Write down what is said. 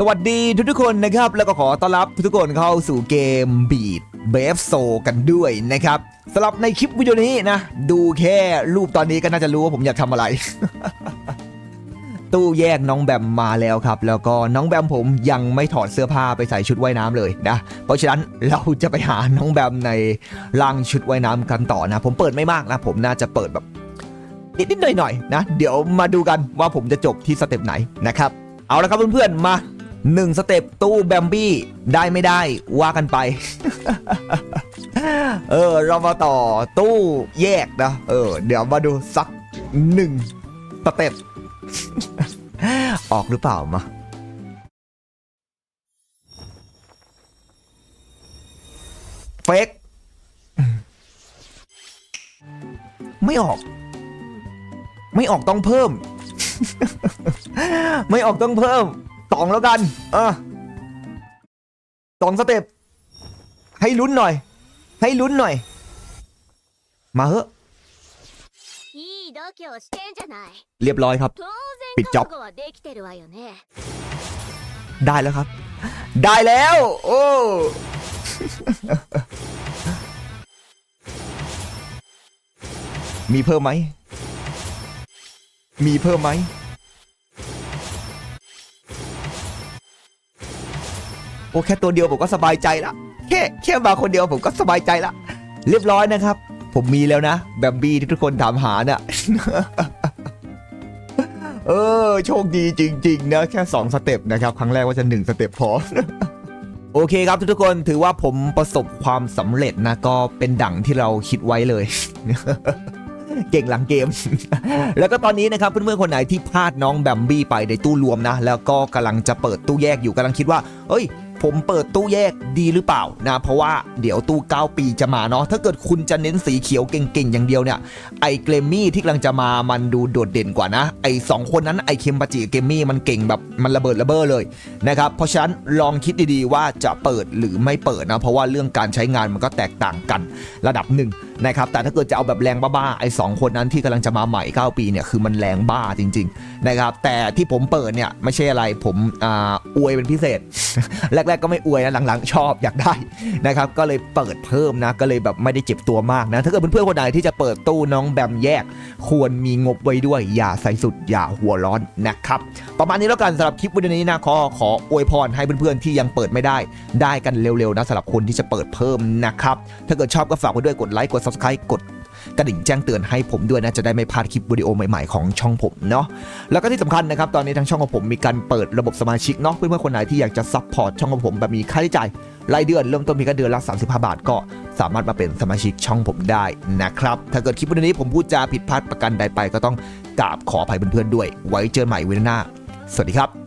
สวัสดีทุกๆคนนะครับ แล้วก็ขอต้อนรับทุกๆคนเข้าสู่เกมบีดเบฟโซกันด้วยนะครับสำหรับในคลิปวิดีโอนี้นะ ดูแค่รูปตอนนี้ก็น่าจะรู้ว่าผมอยากทำอะไร ตู้แยกน้องแบมมาแล้วครับ แล้วก็น้องแบมผมยังไม่ถอดเสื้อผ้าไปใส่ชุดว่ายน้ำเลยนะ เพราะฉะนั้นเราจะไปหาน้องแบมในร่างชุดว่ายน้ำกันต่อนะ ผมเปิดไม่มากนะ ผมน่าจะเปิดแบบนิดๆหน่อยๆนะ เดี๋ยวมาดูกันว่าผมจะจบที่สเต็ปไหนนะครับ เอาละครับเพื่อนๆมา หนึ่งสเต็ปตู้แบมบี้ได้ไม่ได้ว่ากันไป เออ เรามาต่อตู้แยกนะ เออ เดี๋ยวมาดูสักหนึ่งสเต็ปออกหรือเปล่ามาเฟกไม่ออก ไม่ออกต้องเพิ่ม ไม่ออกต้องเพิ่ม สองแล้วกัน เออสองสเต็ปให้ลุ้นหน่อย ให้ลุ้นหน่อย มาเหอะเรียบร้อยครับ ปิดจ็อบได้แล้วครับ ได้แล้ว โอ้มีเพิ่มไหม มีเพิ่มไหม โอ้แค่ตัวเดียวผมก็สบายใจละแค่แค่มาคนเดียวผมก็สบายใจละเรียบร้อยนะครับ ผมมีแล้วนะแบมบี้ที่ทุกคนถามหาเน่ะเออ โชคดีจริง ๆ นะ แค่ 2 สเต็ปนะครับ ครั้งแรกว่าจะ 1 สเต็ปพอโอเคครับทุกคนถือว่าผมประสบความสำเร็จนะ ก็เป็นดั่งที่เราคิดไว้เลย เก่งหลังเกม แล้วก็ตอนนี้นะครับเพื่อนๆคนไหนที่พลาดน้องแบมบี้ไปในตู้รวมนะ แล้วก็กำลังจะเปิดตู้แยกอยู่กำลังคิดว่า เอ้ยผมเปิดตู้แยกดีหรือเปล่านะเพราะว่าเดี๋ยวตู้ 9 ปีจะมาเนาะถ้าเกิดคุณจะเน้นสีเขียวเก่งๆ อย่างเดียวเนี่ยไอเกรมมี่ที่กำลังจะมามันดูโดดเด่นกว่านะ ไอสองคนนั้นไอเคมปาจิกับเกมมี่มันเก่งแบบมันระเบิดระเบ้อเลยนะครับเพราะฉะนั้นลองคิดดีๆว่าจะเปิดหรือไม่เปิดนะเพราะว่าเรื่องการใช้งานมันก็แตกต่างกันระดับหนึ่งนะครับแต่ถ้าเกิดจะเอาแบบแรงบ้าๆไอ้สองคนนั้นที่กำลังจะมาใหม่ 9 ปีเนี่ยคือมันแรงบ้าจริง ๆ นะครับ แต่ที่ผมเปิดเนี่ยไม่ใช่อะไรผมอ่าอวยเป็นพิเศษแรกๆก็ไม่อวยนะหลังๆ ชอบอยากได้นะครับก็เลยเปิดเพิ่มนะก็เลยแบบไม่ได้เจ็บตัวมากนะถ้าเกิดเพื่อนๆคนไหนที่จะเปิดตู้น้องแบมแยก ควรมีงบไว้ด้วยอย่าใส่สุดอย่าหัวร้อนนะครับประมาณนี้แล้วกันสำหรับคลิปวิดีโอนี้นะขอขออวยพรให้เพื่อนๆที่ยังเปิดไม่ได้ ได้กันเร็วๆนะสำหรับคนที่จะเปิดเพิ่มนะครับถ้าเกิดชอบก็ฝากไว้ด้วยกดไลค์กด subscribe กด กระดิ่งแจ้งเตือนให้ผมด้วยนะ จะได้ไม่พลาดคลิปวิดีโอใหม่ๆของช่องผมเนาะแล้วก็ที่สำคัญนะครับ ตอนนี้ทางช่องของผมมีการเปิดระบบสมาชิกเนาะเพื่อนๆคนไหนที่อยากจะซัพพอร์ตช่องของผมแบบมีค่าใช้จ่ายรายเดือนเริ่มต้นเพียงแค่เดือนละ 35 บาท ก็สามารถมาเป็นสมาชิกช่องผมได้นะครับ ถ้าเกิดคลิปวิดีโอนี้ผมพูดจาผิดพลาดประกันใดไปก็ต้องกราบขออภัยเพื่อนๆด้วย ไว้เจอกันใหม่เวนหน้า สวัสดีครับ